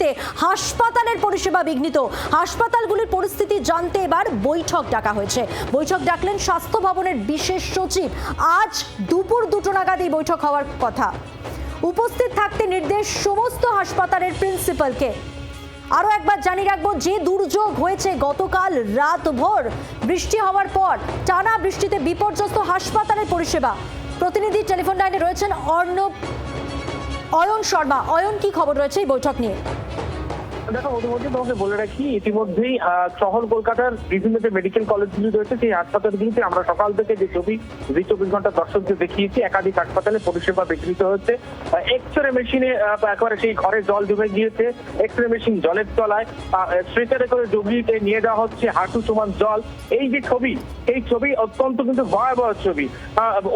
বৃষ্টিতে হাসপাতালের পরিষেবা বিঘ্নিত। হাসপাতালগুলির পরিস্থিতি জানতে এবার বৈঠক ডাকা হয়েছে। বৈঠক ডাকলেন স্বাস্থ্য ভবনের বিশেষ সচিব। আজ দুপুর দুটো নাগাদ এই বৈঠক হওয়ার কথা। উপস্থিত থাকতে নির্দেশ সমস্ত হাসপাতালের প্রিন্সিপালকে। আরও একবার জানিয়ে রাখব, যে দুর্যোগ হয়েছে গতকাল রাতভর বৃষ্টি হওয়ার পর টানা বৃষ্টিতে বিপর্যস্ত হাসপাতালের পরিষেবা। প্রতিনিধি টেলিফোন লাইনে রয়েছেন অর্ণব, অয়ন শর্মা। অয়ন, কি খবর রয়েছে এই বৈঠক নিয়ে? দেখো মধ্যে তোমাকে বলে রাখি, ইতিমধ্যেই শহর কলকাতার বিভিন্ন যে মেডিকেল কলেজগুলি রয়েছে, সেই হাসপাতালগুলিতে আমরা সকাল থেকে যে ছবি, যে চব্বিশ ঘণ্টা দর্শকদের দেখিয়েছি, একাধিক হাসপাতালে পরিষেবা বিঘ্নিত হচ্ছে। এক্স রে মেশিনে একেবারে সেই ঘরে জল ডুবে গিয়েছে। এক্স রে মেশিন জলের তলায় স্ট্রেচারে করে রোগীকে নিয়ে যাওয়া হচ্ছে, হাঁটু সমান জল। এই যে ছবি, এই ছবি অত্যন্ত কিন্তু ভয়াবহ ছবি।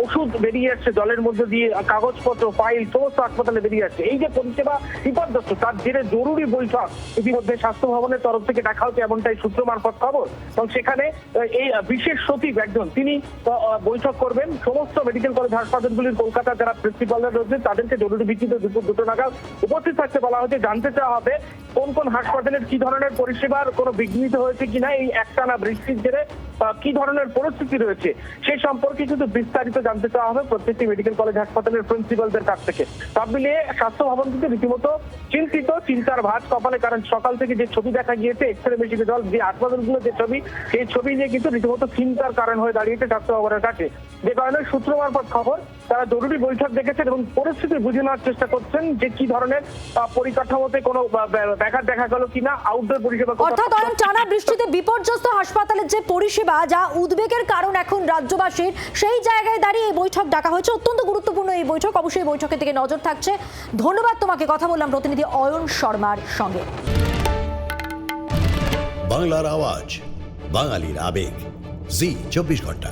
ওষুধ বেরিয়ে আসছে জলের মধ্যে দিয়ে, কাগজপত্র ফাইল সমস্ত হাসপাতালে বেরিয়ে আসছে। এই যে পরিষেবা বিপর্যস্ত, তার জেরে জরুরি বৈঠক। ইতিমধ্যে স্বাস্থ্য ভবনের তরফ থেকে ডাকা হচ্ছে এমনটাই সূত্র মারফত খবর। এবং সেখানে এই বিশেষ সচিব একজন, তিনি বৈঠক করবেন। সমস্ত মেডিকেল কলেজ হাসপাতালগুলির কলকাতা যারা প্রিন্সিপালরা রয়েছে তাদেরকে জরুরি ভিত্তিতে দুপুর দুটো নাগাদ উপস্থিত থাকতে বলা হয়েছে। জানতে চাওয়া হবে কোন কোন হাসপাতালের কি ধরনের পরিষেবার কোনো বিঘ্নিত হয়েছে কিনা, এই একটানা বৃষ্টির জেরে কি ধরনের পরিস্থিতি রয়েছে সেই সম্পর্কে কিন্তু বিস্তারিত জানতে চাওয়া হবে প্রত্যেকটি মেডিকেল কলেজ হাসপাতালের প্রিন্সিপালদের কাছ থেকে। সব মিলিয়ে স্বাস্থ্য ভবন কিন্তু রীতিমতো চিন্তিত, চিন্তার ভাঁজ কপালে, কারণ সকাল থেকে যে ছবি দেখা গিয়েছে এক্স রে মেশিনে জল, যে হাসপাতালগুলো যে ছবি, সেই ছবি নিয়ে কিন্তু রীতিমতো চিন্তার কারণ হয়ে দাঁড়িয়েছে স্বাস্থ্য ভবনের কাছে। যে কারণে সূত্র মারফত খবর, তারা জরুরি বৈঠক দেখেছেন এবং পরিস্থিতি বুঝে নেওয়ার চেষ্টা করছেন যে কি ধরনের পরিকাঠামোতে কোনো ব্যাঘাত দেখা গেল কিনা আউটডোর পরিষেবা অর্থাৎ অয়ন টানা বৃষ্টিতে বিপর্যস্ত হাসপাতালের যে পরিষেবা যা উদ্বেগের কারণ এখন রাজ্যবাসীর সেই জায়গায় দাঁড়িয়ে এই বৈঠক ডাকা হয়েছে। অত্যন্ত গুরুত্বপূর্ণ এই বৈঠক। অবশ্যই এই বৈঠকের দিকে নজর থাকছে। ধন্যবাদ তোমাকে। কথা বললাম প্রতিনিধি অয়ন শর্মার সঙ্গে। বাংলার আওয়াজ বাঙালির আবেগ। জি চব্বিশ ঘণ্টা।